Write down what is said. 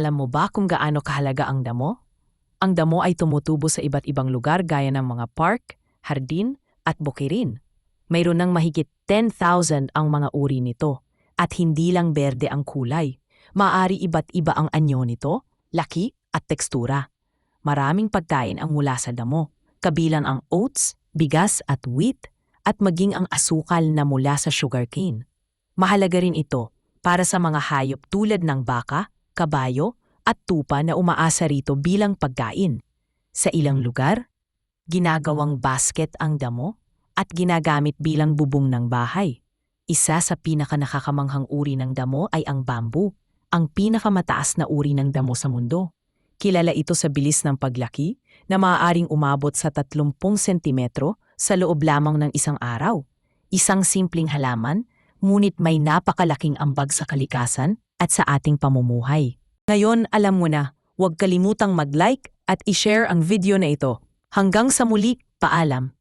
Alam mo ba kung gaano kahalaga ang damo? Ang damo ay tumutubo sa iba't ibang lugar gaya ng mga park, hardin at bukirin. Mayroon ng mahigit 10,000 ang mga uri nito at hindi lang berde ang kulay. Maari iba't iba ang anyo nito, laki at tekstura. Maraming pagkain ang mula sa damo, kabilang ang oats, bigas at wheat, at maging ang asukal na mula sa sugarcane. Mahalaga rin ito para sa mga hayop tulad ng baka, kabayo, at tupa na umaasa rito bilang pagkain. Sa ilang lugar, ginagawang basket ang damo at ginagamit bilang bubong ng bahay. Isa sa pinakanakakamanghang uri ng damo ay ang bamboo, ang pinakamataas na uri ng damo sa mundo. Kilala ito sa bilis ng paglaki na maaaring umabot sa 30 sentimetro sa loob lamang ng isang araw. Isang simpleng halaman, ngunit may napakalaking ambag sa kalikasan at sa ating pamumuhay. Ngayon, alam mo na, huwag kalimutang mag-like at i-share ang video na ito. Hanggang sa muli, paalam.